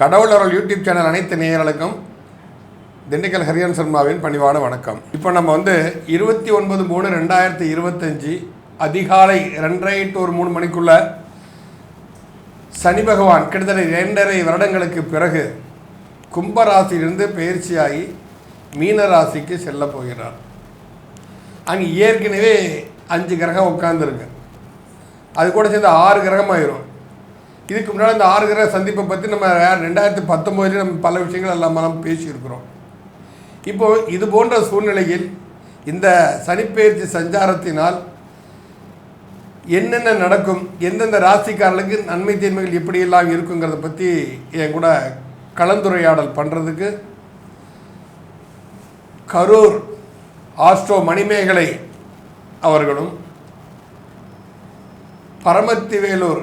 கடவுள் அருள் YouTube channel அனைத்து நேயர்களுக்கும் திண்டுக்கல் ஹரியன் சர்மாவின் பணிவான வணக்கம். இப்போ நம்ம வந்து இருபத்தி ஒன்பது மூணு ரெண்டாயிரத்தி இருபத்தஞ்சி அதிகாலை ரெண்டரை டு ஒரு மூணு மணிக்குள்ள சனி பகவான் கிட்டத்தட்ட இரண்டரை வருடங்களுக்கு பிறகு கும்பராசியிலிருந்து பயிற்சியாகி மீன ராசிக்கு செல்ல போகிறார். அங்கே ஏற்கனவே அஞ்சு கிரகம் உட்காந்துருக்கு அது கூட சேர்ந்து ஆறு கிரகமாயிரும். இதுக்கு முன்னாடி இந்த ஆறு கிரக சந்திப்பை பற்றி நம்ம ரெண்டாயிரத்தி பத்தொம்போதுலேயே நம்ம பல விஷயங்கள் எல்லாம் நம்ம பேசியிருக்கிறோம். இப்போ இது போன்ற சூழ்நிலையில் இந்த சனிப்பெயர்ச்சி சஞ்சாரத்தினால் என்னென்ன நடக்கும் எந்தெந்த ராசிக்காரர்களுக்கு நன்மை தீமைகள் எப்படியெல்லாம் இருக்குங்கிறத பற்றி என் கூட கலந்துரையாடல் பண்ணுறதுக்கு கரூர் ஆஸ்ட்ரோ மணிமேகலை அவர்களும் பரமத்திவேலூர்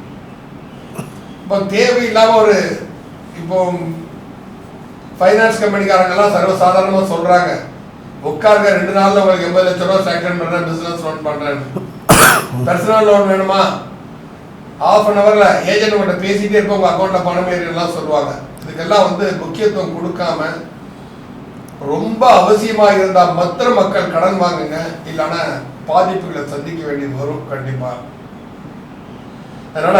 இப்போ தேவையில்லாமல் ஒரு இப்போ ஃபைனான்ஸ் கம்பெனிக்காரங்கெல்லாம் சர்வசாதாரணமாக சொல்றாங்க. உட்காருங்க ரெண்டு நாள்ல உங்களுக்கு எண்பது லட்சம் ரூபா சேங்ஷன் பண்றேன் பிசினஸ் லோன் பண்றேன். பர்சனல் லோன் வேணுமா? ஆஃப் அன் ஹவர்ல ஏஜென்ட் கிட்ட பேசிட்டே இருப்போம் உங்க அக்கௌண்ட்ல பணம் ஏறிலாம் சொல்லுவாங்க. இதுக்கெல்லாம் வந்து முக்கியத்துவம் கொடுக்காம ரொம்ப அவசியமாக இருந்தால் மற்ற மக்கள் கடன் வாங்குங்க இல்லைன்னா பாதிப்புகளை சந்திக்க வேண்டியது வரும் கண்டிப்பாக அதனால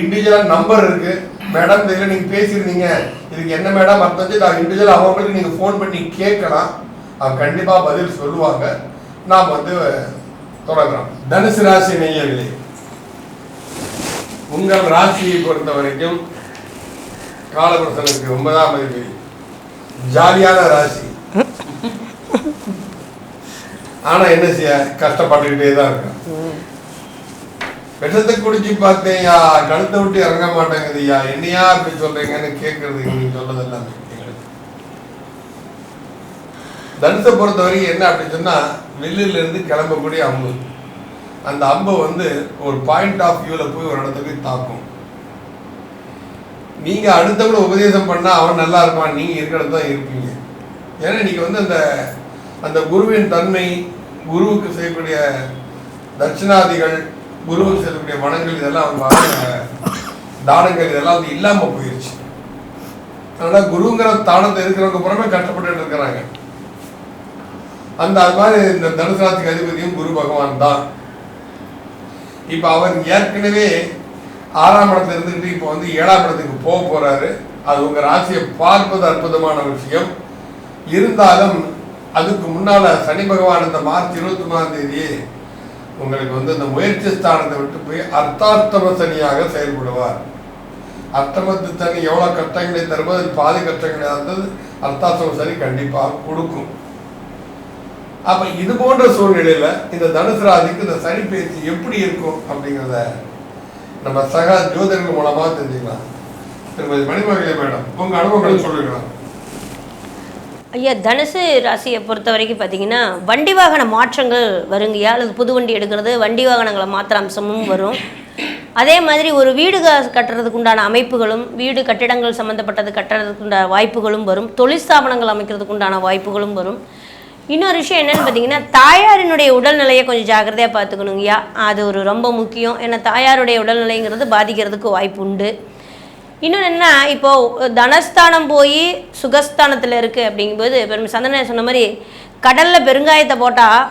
இண்டிஜுவல் நம்பர் இருக்கு. மேடம் இதில் நீங்கள் பேசியிருந்தீங்க இதுக்கு என்ன மேடம் அர்த்தம் நான் இண்டிவிஜுவல் அவங்களுக்கு நீங்கள் ஃபோன் பண்ணி கேட்கலாம். அவங்க கண்டிப்பாக பதில் சொல்லுவாங்க. நாம் வந்து தொடங்குறோம் தனுசு ராசி நேயர்களே உங்கள் ராசியை பொறுத்த வரைக்கும் காலபுருஷனுக்கு ஒன்பதாம் அதிபதி ஜாலியான ராசி. ஆனால் என்ன செய்ய? கஷ்டப்பட்டுக்கிட்டே தான் இருக்கேன் விஷத்தை குடிச்சு பார்த்தேயா கழுத்தை விட்டு இறங்க மாட்டேங்குதுய்யா என்னையா அப்படி சொல்றீங்கன்னு கேட்கறது நீங்க சொல்றதெல்லாம் தனுத்தை பொறுத்த வரைக்கும் பொறுத்தவரைக்கும் என்ன அப்படி சொன்னா வில்லுல இருந்து கிளம்பக்கூடிய அம்பு. அந்த அம்பு வந்து ஒரு பாயிண்ட் ஆஃப் வியூல போய் ஒரு இடத்துக்கு போய் தாக்கும். நீங்க அடுத்தவங்கள உபதேசம் பண்ணா அவன் நல்லா இருப்பான் நீங்க இருக்கிறது தான் இருப்பீங்க. ஏன்னா நீங்க வந்து அந்த அந்த குருவின் தன்மை குருவுக்கு செய்யக்கூடிய தட்சிணாதிகள் குருவுக்கு செல்லக்கூடிய வனங்கள் இதெல்லாம் அவங்க தானங்கள் இதெல்லாம் வந்து இல்லாமல் போயிருச்சு. அதனால குருங்கிற தானத்தை இருக்கிறவங்க புறமே கஷ்டப்பட்டு இருக்கிறாங்க. அந்த அது மாதிரி இந்த தனுசராத்துக்கு அதிபதியும் குரு பகவான் தான். இப்ப அவர் ஏற்கனவே ஆறாம் இடத்துல இருந்துட்டு இப்போ வந்து ஏழாம் இடத்துக்கு போக போறாரு. அது உங்க ராசியை பார்ப்பது அற்புதமான விஷயம். இருந்தாலும் அதுக்கு முன்னால சனி பகவான் இந்த மார்ச் இருபத்தி மூணாம் தேதி உங்களுக்கு வந்து இந்த முயற்சி ஸ்தானத்தை விட்டு போய் அர்த்தாஷ்டம சனியாக செயல்படுவார். அர்த்தமத்து சனி எவ்வளோ கஷ்டங்களை தருமோ அதில் பாதி கஷ்டங்களை இருந்தது அர்த்தாஷ்டம சனி கண்டிப்பாக கொடுக்கும். அப்போ இது போன்ற சூழ்நிலையில் இந்த தனுசு ராசிக்கு இந்த சனி பேச்சு எப்படி இருக்கும் அப்படிங்கிறத நம்ம சக ஜோதிடர்கள் மூலமாக தெரிஞ்சுக்கலாம். திருமதி மணிமகளே மேடம் உங்கள் அனுபவங்களை சொல்லிக்கலாம் ஐயா தனுசு ராசியை பொறுத்த வரைக்கும் பார்த்தீங்கன்னா வண்டி வாகன மாற்றங்கள் வருங்கய்யா அல்லது புது வண்டி எடுக்கிறது வண்டி வாகனங்களை மாத்திர அம்சமும் வரும். அதே மாதிரி ஒரு வீடு க- கட்டுறதுக்கு உண்டான அமைப்புகளும் வீடு கட்டிடங்கள் சம்மந்தப்பட்டது கட்டுறதுக்கு உண்டான வாய்ப்புகளும் வரும். தொழில் ஸ்தாபனங்கள் அமைக்கிறதுக்கு உண்டான வாய்ப்புகளும் வரும். இன்னொரு விஷயம் என்னன்னு பார்த்தீங்கன்னா தாயாரினுடைய உடல்நிலையை கொஞ்சம் ஜாக்கிரதையாக பார்த்துக்கணுங்கய்யா அது ஒரு ரொம்ப முக்கியம். ஏன்னா தாயாருடைய உடல்நிலைங்கிறது பாதிக்கிறதுக்கு வாய்ப்பு உண்டு. இன்னொன்று என்ன இப்போது தனஸ்தானம் போய் சுகஸ்தானத்தில் இருக்குது அப்படிங்கும்போது பெரும் சந்தன சொன்ன மாதிரி கடலில் பெருங்காயத்தை போட்டால்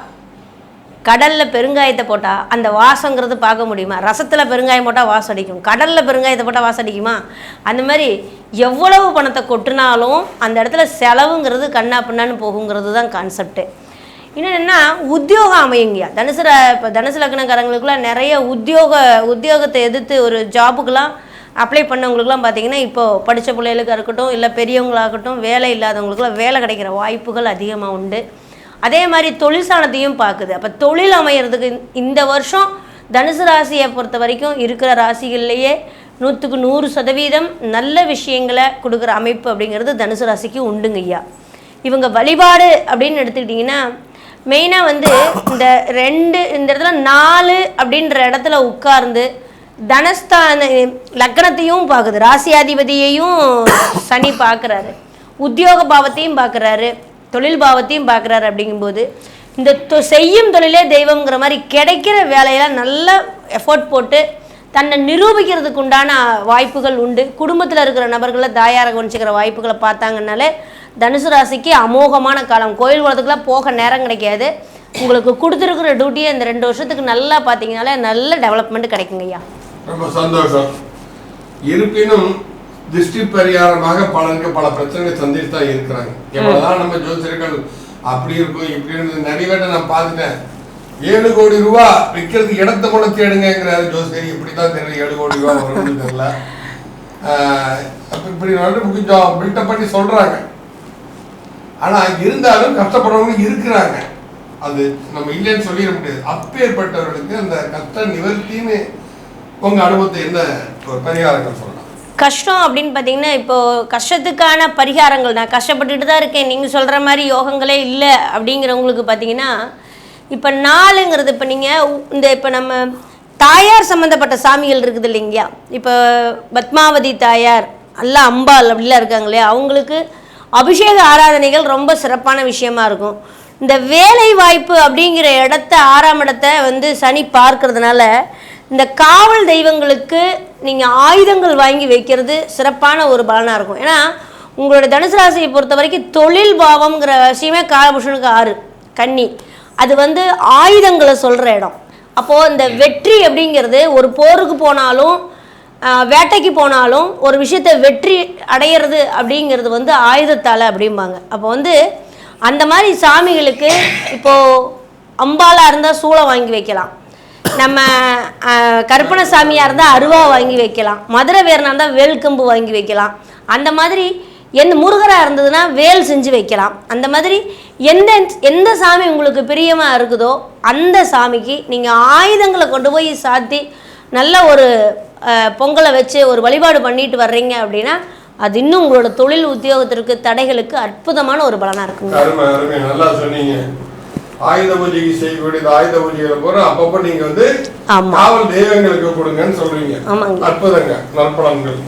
கடலில் பெருங்காயத்தை போட்டால் அந்த வாசங்கிறது பார்க்க முடியுமா? ரசத்தில் பெருங்காயம் போட்டால் வாசம் அடிக்கும். கடலில் பெருங்காயத்தை போட்டால் வாசம் அடிக்குமா? அந்த மாதிரி எவ்வளவு பணத்தை கொட்டினாலும் அந்த இடத்துல செலவுங்கிறது கண்ணா பின்னான்னு போகுங்கிறது தான் கான்செப்ட்டு இன்னொன்று என்ன உத்தியோகம் அமையுங்கயா தனுசு இப்போ தனுசு லக்னக்காரங்களுக்குலாம் நிறைய உத்தியோக உத்தியோகத்தை எதிர்த்து ஒரு ஜாபுக்கெலாம் அப்ளை பண்ணவங்களுக்குலாம் பார்த்தீங்கன்னா இப்போது படித்த பிள்ளைகளுக்கு இருக்கட்டும் இல்லை பெரியவங்களாகட்டும் வேலை இல்லாதவங்களுக்குலாம் வேலை கிடைக்கிற வாய்ப்புகள் அதிகமாக உண்டு. அதே மாதிரி தொழில் சாணத்தையும் பார்க்குது. அப்போ தொழில் அமையிறதுக்கு இந்த வருஷம் தனுசு ராசியை பொறுத்த வரைக்கும் இருக்கிற ராசிகள்லேயே நூற்றுக்கு நூறு சதவீதம் நல்ல விஷயங்களை கொடுக்குற அமைப்பு அப்படிங்கிறது தனுசு ராசிக்கு உண்டுங்க ஐயா. இவங்க வழிபாடு அப்படின்னு எடுத்துக்கிட்டிங்கன்னா மெயினாக வந்து இந்த ரெண்டு இந்த இடத்துல நாலு அப்படின்ற இடத்துல உட்கார்ந்து தனஸ்தான லக்னத்தையும் பார்க்குது. ராசியாதிபதியையும் சனி பார்க்குறாரு. உத்தியோக பாவத்தையும் பார்க்குறாரு. தொழில் பாவத்தையும் பார்க்குறாரு அப்படிங்கும்போது இந்த தொ- செய்யும் தொழிலே தெய்வங்கிற மாதிரி கிடைக்கிற வேலையெல்லாம் நல்லா எஃபோர்ட் போட்டு தன்னை நிரூபிக்கிறதுக்கு உண்டான வாய்ப்புகள் உண்டு. குடும்பத்தில் இருக்கிற நபர்களை தாயார கவனிச்சுக்கிற வாய்ப்புகளை பார்த்தாங்கனாலே தனுசு ராசிக்கு அமோகமான காலம். கோயில் குளத்துக்குலாம் போக நேரம் கிடைக்காது. உங்களுக்கு கொடுத்துருக்குற டியூட்டியை இந்த ரெண்டு வருஷத்துக்கு நல்லா பார்த்தீங்கனாலே நல்ல டெவலப்மெண்ட் கிடைக்குங்க ஐயா ரொம்ப சந்தோஷம். இருப்பினும் திருஷ்டி பரிகாரமாக பலருக்கு பல பிரச்சனைகள் சந்தித்து தான் இருக்கிறாங்க. எவ்வளவுதான் நம்ம ஜோசியர்கள் அப்படி இருக்கும் இப்படி இருக்கு நிறைய நான் பார்த்துட்டேன். ஏழு கோடி ரூபா விற்கிறதுக்கு இடத்த கூட தேடுங்கிறாரு ஜோசியர். இப்படி தான் தெரியல ஏழு கோடி ரூபா வரும்னு தெரியல. இப்படி வந்து கொஞ்சம் பில்டப் பண்ணி சொல்றாங்க. ஆனா இருந்தாலும் கஷ்டப்படுறவங்க இருக்கிறாங்க. அது நம்ம இல்லைன்னு சொல்லிட முடியாது. அப்பேற்பட்டவர்களுக்கு அந்த கஷ்ட நிவர்த்தின்னு உங்க அனுபவத்தை என்ன ஒரு பரிகாரங்கள் சொல்லலாம்? கஷ்டம் அப்படின்னு பார்த்தீங்கன்னா இப்போது கஷ்டத்துக்கான பரிகாரங்கள் நான் கஷ்டப்பட்டுட்டு தான் இருக்கேன். நீங்கள் சொல்கிற மாதிரி யோகங்களே இல்லை அப்படிங்கிறவங்களுக்கு பார்த்தீங்கன்னா இப்போ நாளுங்கிறது இப்போ நீங்கள் இந்த இப்போ நம்ம தாயார் சம்மந்தப்பட்ட சாமிகள் இருக்குது இல்லைங்கயா இப்போ பத்மாவதி தாயார் அல்ல அம்பாள் அப்படிலாம் இருக்காங்க இல்லையா? அவங்களுக்கு அபிஷேக ஆராதனைகள் ரொம்ப சிறப்பான விஷயமா இருக்கும். இந்த வேலை வாய்ப்பு அப்படிங்கிற இடத்த ஆறாம் இடத்த வந்து சனி பார்க்கறதுனால இந்த காவல் தெய்வங்களுக்கு நீங்கள் ஆயுதங்கள் வாங்கி வைக்கிறது சிறப்பான ஒரு பலனாக இருக்கும். ஏன்னா உங்களோட தனுசு ராசியை பொறுத்த வரைக்கும் தொழில் பாவம்ங்கிற விஷயமே காலபுருஷனுக்கு ஆறு கன்னி. அது வந்து ஆயுதங்களை சொல்கிற இடம். அப்போது இந்த வெற்றி அப்படிங்கிறது ஒரு போருக்கு போனாலும் வேட்டைக்கு போனாலும் ஒரு விஷயத்தை வெற்றி அடையிறது அப்படிங்கிறது வந்து ஆயுதத்தால் அப்படிம்பாங்க. அப்போ வந்து அந்த மாதிரி சாமிகளுக்கு இப்போது அம்பாலாக இருந்தால் சூளை வாங்கி வைக்கலாம். நம்ம கருப்பண சாமியாக இருந்தால் அருவா வாங்கி வைக்கலாம். மதுரை வேறனா இருந்தால் வேல்கம்பு வாங்கி வைக்கலாம். அந்த மாதிரி எந்த முருகராக இருந்ததுன்னா வேல் செஞ்சு வைக்கலாம். அந்த மாதிரி எந்த எந்த சாமி உங்களுக்கு பிரியமாக இருக்குதோ அந்த சாமிக்கு நீங்கள் ஆயுதங்களை கொண்டு போய் சாத்தி நல்ல ஒரு பொங்கலை வச்சு ஒரு வழிபாடு பண்ணிட்டு வர்றீங்க அப்படின்னா அது இன்னும் உங்களோட தொழில் உத்தியோகத்திற்கு தடைகளுக்கு அற்புதமான ஒரு பலனாக இருக்குங்க. ஆயுத பூஜைக்கு செய்யக்கூடியது ஆயுத பூஜைகளை பூரா அப்பப்போ நீங்க வந்து. காவல் தெய்வங்களுக்கு கொடுங்கன்னு சொல்றீங்க. அற்புதங்க நற்பலன்கள்.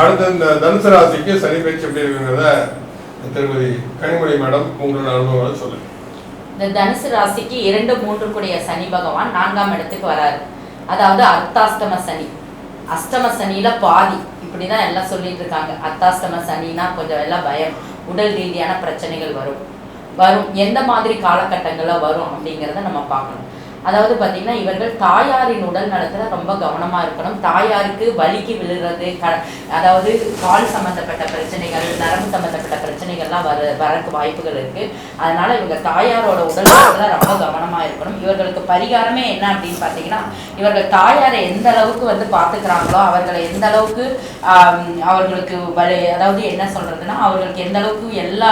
அடுத்து இந்த தனுசு ராசிக்கு சனி பயிற்சி எப்படி இருக்குங்கிறத திருமதி கனிமொழி மேடம் உங்களோட அனுபவங்களை சொல்லுங்க. இந்த தனுசு ராசிக்கு இரண்டு மூன்று கூடிய சனி பகவான் நான்காம் இடத்துக்கு வராரு. அதாவது அர்த்தாஷ்டம சனி. அஷ்டம சனியில பாதி. இப்படிதான் எல்லாம் சொல்லிட்டு இருக்காங்க. அர்த்தாஷ்டம சனினா கொஞ்சம் எல்லாம் பயம். உடல் ரீதியான பிரச்சனைகள் வரும். வரும். எந்த மாதிரி காலகட்டங்களில் வரும் அப்படிங்கிறத நம்ம பார்க்கணும். அதாவது பார்த்தீங்கன்னா இவர்கள் தாயாரின் உடல் நலத்தில் ரொம்ப கவனமாக இருக்கணும். தாயாருக்கு வலிக்கு விழுறது க அதாவது கால் சம்பந்தப்பட்ட பிரச்சனைகள் நரம்பு சம்பந்தப்பட்ட பிரச்சனைகள்லாம் வர வரக்கு வாய்ப்புகள் இருக்குது அதனால் இவங்க தாயாரோட உடல் நலத்தில் ரொம்ப கவனமாக இருக்கணும். இவர்களுக்கு பரிகாரமே என்ன அப்படின்னு பார்த்தீங்கன்னா இவர்கள் தாயாரை எந்த அளவுக்கு வந்து பார்த்துக்கிறாங்களோ அவர்களை எந்த அளவுக்கு அவர்களுக்கு வலி அதாவது என்ன சொல்கிறதுனா அவர்களுக்கு எந்த அளவுக்கு எல்லா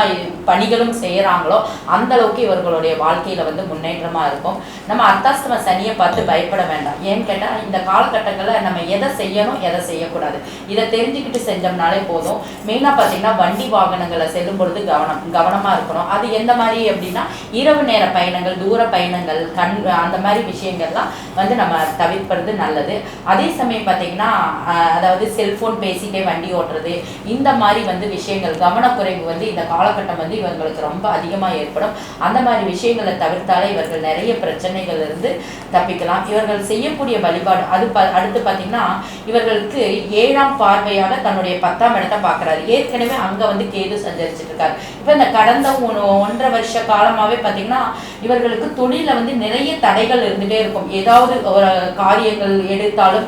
பணிகளும் செய்கிறாங்களோ அந்த அளவுக்கு இவர்களுடைய வாழ்க்கையில் வந்து முன்னேற்றமாக இருக்கும். நம்ம அர்த்தாஷ்டம சனியை பார்த்து பயப்பட வேண்டாம். ஏன்னு கேட்டா இந்த காலகட்டங்கள்ல நம்ம எதை செய்யணும் எதை செய்யக்கூடாது. இதை தெரிஞ்சுக்கிட்டு செஞ்சோம்னாலே போதும். மெயினா பாத்தீங்கன்னா வண்டி வாகனங்களை செல்லும் பொழுது கவனம் கவனமா இருக்கணும். அது எந்த மாதிரி அப்படின்னா இரவு நேர பயணங்கள் தூர பயணங்கள் கண் அந்த மாதிரி விஷயங்கள்லாம் வந்து நம்ம தவிர்ப்பது நல்லது. அதே சமயம் பார்த்தீங்கன்னா அதாவது செல்போன் பேசிட்டே வண்டி ஓட்டுறது இந்த மாதிரி வந்து விஷயங்கள் கவனக்குறைவு வந்து இந்த காலகட்டம் வந்து இவங்களுக்கு ரொம்ப அதிகமாக ஏற்படும். அந்த மாதிரி விஷயங்களை தவிர்த்தாலே இவர்கள் நிறைய பிரச்சனைகள் இருந்து தப்பிக்கலாம். இவர்கள் செய்யக்கூடிய வழிபாடு அது ப அடுத்து பார்த்தீங்கன்னா இவர்களுக்கு ஏழாம் பார்வையாக தன்னுடைய பத்தாம் இடத்தை பார்க்குறாரு ஏற்கனவே அங்கே வந்து கேது சஞ்சரிச்சிட்டு இருக்காரு இப்போ இந்த கடந்த ஒன்றரை வருஷ காலமாகவே பார்த்தீங்கன்னா இவர்களுக்கு தொழிலில் வந்து நிறைய தடைகள் இருந்துகிட்டே இருக்கும். ஏதாவது ஒரு காரியங்கள் எடுத்தாலும்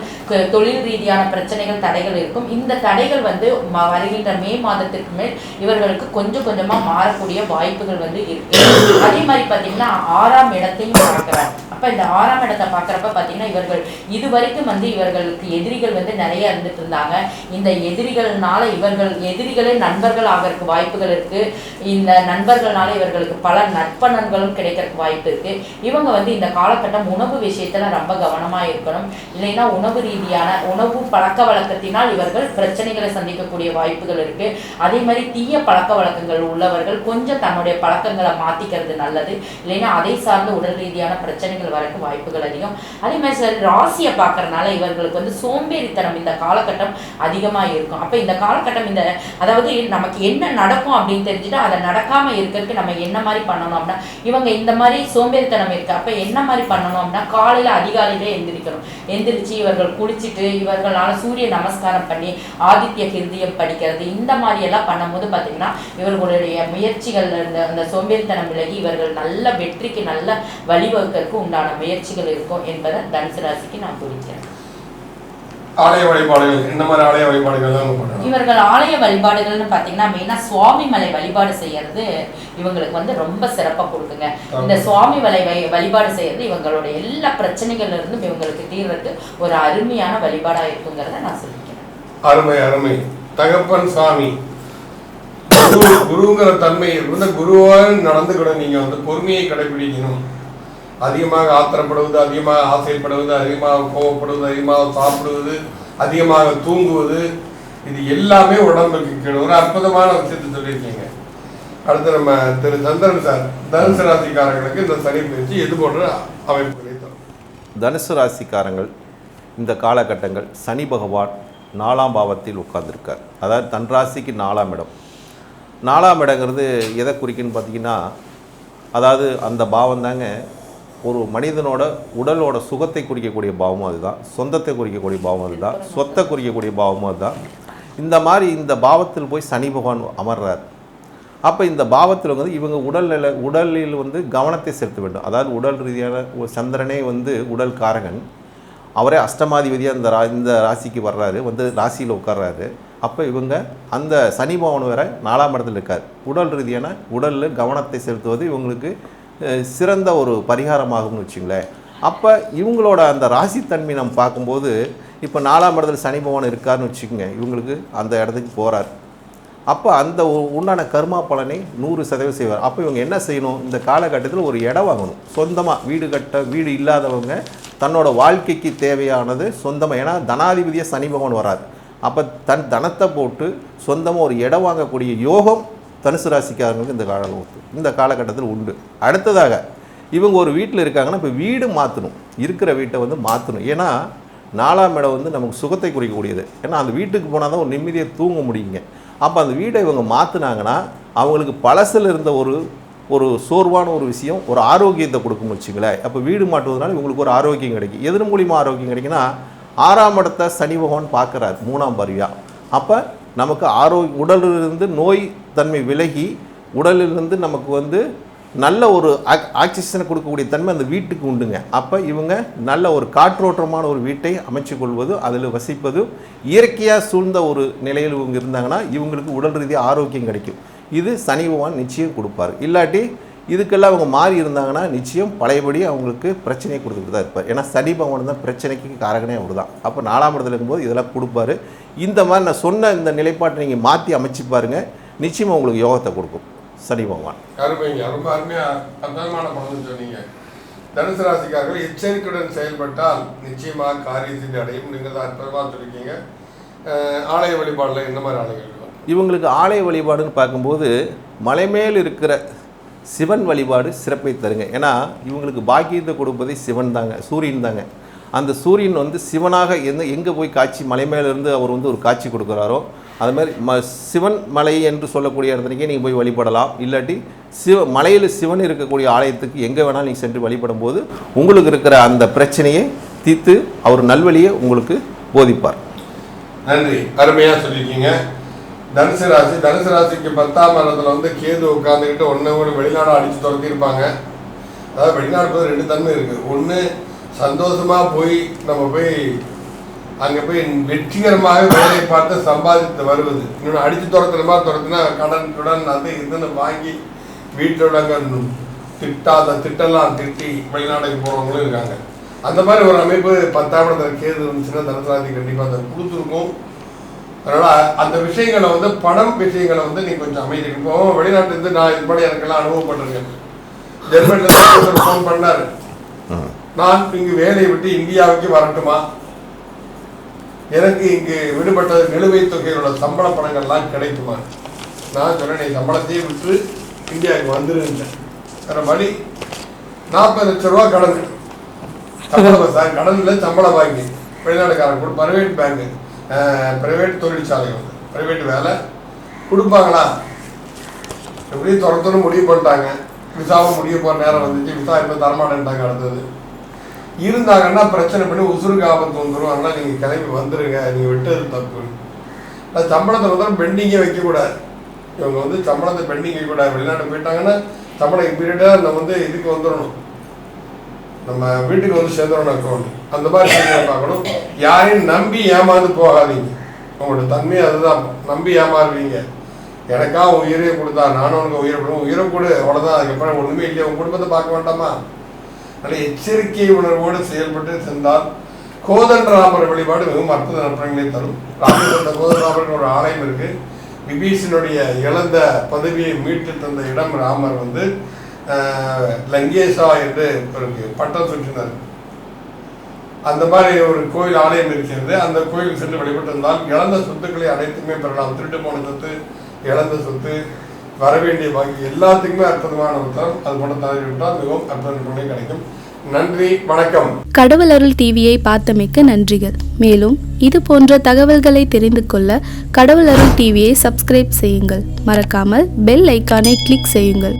தொழில் ரீதியான பிரச்சனைகள் தடைகள் இருக்கும். இந்த தடைகள் வந்து வருகின்ற மே மாதத்திற்கு மேல் இவர்களுக்கு கொஞ்சம் கொஞ்சமா மாறக்கூடிய வாய்ப்புகள் வந்து இருக்கு. அதே மாதிரி பார்த்தீங்கன்னா ஆறாம் இடத்தையும் பார்க்குறாங்க. அப்ப இந்த ஆறாம் இடத்தை பார்க்குறப்ப பாத்தீங்கன்னா இவர்கள் இது வரைக்கும் வந்து இவர்களுக்கு எதிரிகள் வந்து நிறைய இருந்துட்டு இருந்தாங்க. இந்த எதிரிகள்னால இவர்கள் எதிரிகளே நண்பர்கள் ஆகிறதுக்கு வாய்ப்புகள் இருக்கு. இந்த நண்பர்கள்னால இவர்களுக்கு பல நட்பணங்களும் கிடைக்கிறதுக்கு வாய்ப்பு இருக்கு. இவங்க வந்து இந்த காலகட்டம் உணவு விஷயத்துல ரொம்ப கவனமா இருக்கணும். இல்லைன்னா உணவு ரீதியான உணவு பழக்க வழக்கத்தினால் இவர்கள் பிரச்சனைகளை சந்திக்கக்கூடிய வாய்ப்புகள் இருக்கு. அதே மாதிரி தீய பழக்க வழக்கங்கள் உள்ளவர்கள் கொஞ்சம் தன்னுடைய பழக்கங்களை மாத்திக்கிறது நல்லது. இல்லைன்னா அதை சார்ந்த உடல் ரீதியான பிரச்சனைகள் வரக்கு வாய்ப்புகள் அதிகம். அதே மாதிரி சார் ராசியை பார்க்கறதுனால இவர்களுக்கு வந்து சோம்பேறித்தனம் இந்த காலகட்டம் அதிகமாக இருக்கும். அப்போ இந்த காலகட்டம் இந்த அதாவது நமக்கு என்ன நடக்கும் அப்படின்னு தெரிஞ்சுட்டு அதை நடக்காம இருக்கிறதுக்கு நம்ம என்ன மாதிரி பண்ணணும் அப்படின்னா இவங்க இந்த மாதிரி சோம்பேறித்தனம் இருக்கு. அப்போ என்ன மாதிரி பண்ணணும் அப்படின்னா காலையில அதிகாலையிலே எந்திரிக்கணும். எந்திரிச்சு இவர்கள் குளிச்சுட்டு இவர்களால் சூரிய நமஸ்காரம் பண்ணி ஆதித்ய கிருதியம் படிக்கிறது. இந்த மாதிரி எல்லாம் பண்ணும்போது பார்த்தீங்கன்னா இவர்களுடைய முயற்சிகள் இருந்த அந்த சோம்பேறித்தனம் விலகி இவர்கள் நல்ல வெற்றிக்கு நல்ல வழிவகுக்கிறதுக்கு உண்டான முயற்சிகள் இருக்கும் என்பதை தனுசு ராசிக்கு நான் குறிக்கிறேன். ஆலய வழிபாடுகள் என்ன மாதிரி ஆலய வழிபாடுகள் தான் இவர்கள் ஆலய வழிபாடுகள்னு பார்த்தீங்கன்னா மெயினாக சுவாமி மலை வழிபாடு செய்யறது இவங்களுக்கு வந்து ரொம்ப சிறப்பாக கொடுக்குங்க. இந்த சுவாமி மலை வழிபாடு செய்யறது இவங்களுடைய எல்லா பிரச்சனைகள்ல இருந்தும் இவங்களுக்கு தீர்றதுக்கு ஒரு அருமையான வழிபாடா இருக்குங்கிறத நான் சொல்லிக்கிறேன். அருமை அருமை. தகப்பன் சாமி. குரு குருங்கிற தன்மை இருந்த குருவாக நடந்துக்கிட நீங்க வந்து பொறுமையை கடைபிடிக்கணும். அதிகமாக ஆத்திரப்படுவது அதிகமாக ஆசைப்படுவது அதிகமாக கோவப்படுவது அதிகமாக சாப்பிடுவது அதிகமாக தூங்குவது இது எல்லாமே உடம்புக்கு கீழே. ஒரு அற்புதமான விஷயத்தை சொல்லியிருக்கீங்க. அடுத்து நம்ம திரு சந்திரன் சார் தனுசு ராசிக்காரர்களுக்கு இந்த சனி பயிற்சி எது போன்ற அமைப்புகளை தரும்? தனுசு ராசிக்காரங்கள் இந்த காலகட்டங்கள் சனி பகவான் நாலாம் பாவத்தில் உட்கார்ந்துருக்கார். அதாவது தன் ராசிக்கு நாலாம் இடம். நாலாம் இடங்கிறது எதை குறிக்குன்னு பார்த்தீங்கன்னா அதாவது அந்த பாவம் தாங்க ஒரு மனிதனோட உடலோட சுகத்தை குறிக்கக்கூடிய பாவமும் அதுதான். சொந்தத்தை குறிக்கக்கூடிய பாவம் அதுதான். சொத்தை குறிக்கக்கூடிய பாவமும் அதுதான். இந்த மாதிரி இந்த பாவத்தில் போய் சனி பகவான் அமர்றார். அப்போ இந்த பாவத்தில் வந்து இவங்க உடல்நிலை உடலில் வந்து கவனத்தை செலுத்த வேண்டும். அதாவது உடல் ரீதியான ஒரு சந்திரனே வந்து உடல் காரகன் அவரே அஷ்டமாதிபதியாக இந்த ரா இந்த ராசிக்கு வர்றாரு. வந்து ராசியில் உட்கார்றாரு. அப்போ இவங்க அந்த சனி பவன் வேற நாலாம் இடத்துல இருக்கார். உடல் ரீதியான உடலில் கவனத்தை செலுத்துவது இவங்களுக்கு சிறந்த ஒரு பரிகாரமாகும்னு வச்சுங்களேன். அப்போ இவங்களோட அந்த ராசித்தன்மை நம்ம பார்க்கும்போது இப்போ நாலாம் இடத்துல சனி பகவான் இருக்காருன்னு வச்சுக்கோங்க இவங்களுக்கு அந்த இடத்துக்கு போகிறார் அப்போ அந்த உண்டான கர்மா பலனை நூறு சதவீதம் செய்வார். அப்போ இவங்க என்ன செய்யணும்? இந்த காலகட்டத்தில் ஒரு இடம் வாங்கணும். சொந்தமாக வீடு கட்ட வீடு இல்லாதவங்க தன்னோட வாழ்க்கைக்கு தேவையானது சொந்தமாக ஏன்னா தனாதிபதியாக சனி பகவான் வராது அப்போ தன் தனத்தை போட்டு சொந்தமாக ஒரு இடம் வாங்கக்கூடிய யோகம் தனுசு ராசிக்காரங்களுக்கு இந்த காலம் இந்த காலகட்டத்தில் உண்டு. அடுத்ததாக இவங்க ஒரு வீட்டில் இருக்காங்கன்னா இப்போ வீடு மாற்றணும் இருக்கிற வீட்டை வந்து மாற்றணும் ஏன்னா நாலாம் இடம் வந்து நமக்கு சுகத்தை குறிக்கக்கூடியது. ஏன்னா அந்த வீட்டுக்கு போனால் தான் ஒரு நிம்மதியை தூங்க முடியுங்க. அப்போ அந்த வீடை இவங்க மாற்றினாங்கன்னா அவங்களுக்கு பழசில் இருந்த ஒரு ஒரு சோர்வான ஒரு விஷயம் ஒரு ஆரோக்கியத்தை கொடுக்கும் வச்சுங்களேன் அப்போ வீடு மாட்டுவதனால இவங்களுக்கு ஒரு ஆரோக்கியம் கிடைக்கும். எதன் மூலியமாக ஆரோக்கியம் கிடைக்குன்னா ஆறாம் இடத்தை சனி பகவான் பார்க்குறாரு மூணாம் பருவியாக அப்போ நமக்கு ஆரோ உடலிலிருந்து நோய் தன்மை விலகி உடலிலிருந்து நமக்கு வந்து நல்ல ஒரு ஆக் ஆக்சிஜனை கொடுக்கக்கூடிய தன்மை அந்த வீட்டுக்கு உண்டுங்க. அப்போ இவங்க நல்ல ஒரு காற்றோட்டமான ஒரு வீட்டை அமைச்சு கொள்வது அதில் வசிப்பது இயற்கையாக சூழ்ந்த ஒரு நிலையில் இவங்க இருந்தாங்கன்னா இவங்களுக்கு உடல் ரீதியாக ஆரோக்கியம் கிடைக்கும். இது சனி பகவான் நிச்சயம் கொடுப்பார். இல்லாட்டி இதுக்கெல்லாம் அவங்க மாறி இருந்தாங்கன்னா நிச்சயம் பழையபடி அவங்களுக்கு பிரச்சனையை கொடுத்துட்டு தான் இருப்பார். ஏன்னா சனி பகவான் தான் பிரச்சனைக்கு காரகனே அவர் தான். அப்போ நாலாம் இடத்துல இருக்கும்போது இதெல்லாம் கொடுப்பாரு. இந்த மாதிரி நான் சொன்ன இந்த நிலைப்பாட்டை நீங்கள் மாற்றி அமைச்சு பாருங்க. நிச்சயமாக உங்களுக்கு யோகத்தை கொடுக்கும். சனி பகவான். அருமைங்க. ரொம்ப அருமையா அற்புதமான பலன் சொன்னீங்க. தனுசு ராசிக்காரர்கள் எச்சரிக்கையுடன் செயல்பட்டால் நிச்சயமாக காரிய சித்தி அடையும் நீங்கள் அற்புதமாக சொல்லியிருக்கீங்க. ஆலய வழிபாடுல என்ன மாதிரி ஆலயங்கள்? இவங்களுக்கு ஆலய வழிபாடுன்னு பார்க்கும்போது மலை மேல் இருக்கிற சிவன் வழிபாடு சிறப்பை தருங்க. ஏன்னா இவங்களுக்கு பாக்கியத்தை கொடுப்பதே சிவன் தாங்க சூரியன் தாங்க. அந்த சூரியன் வந்து சிவனாக எந்த எங்கே போய் காட்சி மலை மேலேருந்து அவர் வந்து ஒரு காட்சி கொடுக்குறாரோ அது மாதிரி ம சிவன் மலை என்று சொல்லக்கூடிய இடத்துலக்கே நீங்கள் போய் வழிபடலாம். இல்லாட்டி சிவ மலையில் சிவன் இருக்கக்கூடிய ஆலயத்துக்கு எங்கே வேணாலும் நீங்கள் சென்று வழிபடும் போது உங்களுக்கு இருக்கிற அந்த பிரச்சனையை தீர்த்து அவர் நல்வழியை உங்களுக்கு போதிப்பார். நன்றி. அருமையாக சொல்லியிருக்கீங்க. தனுசு ராசி தனுசு ராசிக்கு பத்தாம் இடத்துல வந்து கேது உட்காந்துக்கிட்டு ஒன்று கூட வெளிநாடு அடித்து துரத்திருப்பாங்க அதாவது வெளிநாடு போது ரெண்டு தன்மை இருக்குது ஒன்று சந்தோஷமாக போய் நம்ம போய் அங்கே போய் வெற்றிகரமாக வேலை பார்த்து சம்பாதித்து வருவது. இன்னொன்று அடித்து துரத்துற மாதிரி துரத்துனா கடன் கடன் அது இதுன்னு வாங்கி வீட்டோட அங்கே திட்டாத திட்டெல்லாம் திட்டி வெளிநாட்டுக்கு போகிறவங்களும் இருக்காங்க. அந்த மாதிரி ஒரு அமைப்பு பத்தாம் இடத்துல கேது இருந்துச்சுன்னா தனுசராசி கண்டிப்பாக அதை கொடுத்துருக்கும். அதனால் அந்த விஷயங்களை வந்து பணம் விஷயங்களை வந்து நீ கொஞ்சம் அமைதி. இப்போ வெளிநாட்டுலேருந்து நான் இது மாதிரி எனக்கெல்லாம் அனுபவப்பட்டிருக்கேன். ஜெர்மனிலேருந்து ஃபோன் பண்ணார். நான் இங்கு வேலையை விட்டு இந்தியாவுக்கு வரட்டுமா? எனக்கு இங்கு விடுபட்ட நிலுவைத் தொகையோட சம்பள பணங்கள்லாம் கிடைக்குமா? நான் சொன்னேன் நீ சம்பளத்தையே விட்டு இந்தியாவுக்கு வந்துருந்தேன் வேற வழி நாற்பது லட்ச ரூபா கடன். சம்பளம் சார் கடனில் சம்பளம் வாங்கி. வெளிநாட்டுக்காரன் கூட பிரைவேட் பேங்கு ப்ரைவேட் தொழிற்சாலை வந்து ப்ரைவேட் வேலை கொடுப்பாங்களா? எப்படியும் துரத்தணும் முடிவு பண்ணிட்டாங்க. விசாவும் முடிய போகிற நேரம் வந்துச்சு. விசா இப்போ தரமாட்டேன்ட்டாங்க அடுத்தது. இருந்தாங்கன்னா பிரச்சனை பண்ணி உசுருக்கு ஆபத்து வந்துடும் அதனால் நீங்கள் கிளம்பி வந்துடுங்க நீங்கள் விட்டது தப்பு. அது சம்பளத்தை வந்து பெண்டிங்கே வைக்கக்கூடாது. இவங்க வந்து சம்பளத்தை பெண்டிங் வைக்கக்கூடாது. வெளிநாட்டு போயிட்டாங்கன்னா சம்பளம் இம்மீடியட்டாக நம்ம வந்து இதுக்கு வந்துடணும் நம்ம வீட்டுக்கு வந்து சேர்ந்துடணும் அக்கௌண்ட் அந்த மாதிரி பார்க்கணும். யாரையும் நம்பி ஏமாந்து போகாதீங்க. உங்களோட தன்மை அதுதான். நம்பி ஏமாறுவீங்க. எனக்கா உயிரே கொடுத்தா நானும் உனக்கு உயிரை கொடுக்கும் உயிரை கொடு அவ்வளோதான் அதுக்கப்புறம் ஒன்றுமே இல்லையா. உன் குடும்பத்தை பார்க்க வேண்டாமா? நல்ல எச்சரிக்கை உணர்வோடு செயல்பட்டு சென்றால் கோதண்டராமர் வழிபாடு மிகவும் அற்புத நற்பங்களை தரும். ராமேஸ்வரத்த கோதண்டராமருக்கு ஒரு ஆலயம் இருக்கு. விபீஷனுடைய இழந்த பதவியை மீட்டு தந்த இடம் ராமர் வந்து லங்கேசா என்று ஒரு பட்டம் சுற்றினர் அந்த மாதிரி ஒரு கோயில் ஆலயம் இருக்கிறது. அந்த கோயில் சென்று வழிபட்டிருந்தால் இழந்த சொத்துக்களை அனைத்துமே பெறலாம். திருட்டு போன சொத்து இழந்த சொத்து வர வேண்டிய பாக்கி எல்லாத்துக்குமே அற்புதமான உத்தரம். அது போல தவறி விட்டால் மிகவும் அற்புதமான கிடைக்கும். நன்றி வணக்கம். கடவுள் அருள் டிவியை பார்த்தமைக்கு நன்றிகள். மேலும் இது போன்ற தகவல்களை தெரிந்து கொள்ள கடவுள் அருள் டிவியை சப்ஸ்கிரைப் செய்யுங்கள். மறக்காமல் பெல் ஐக்கானை கிளிக் செய்யுங்கள்.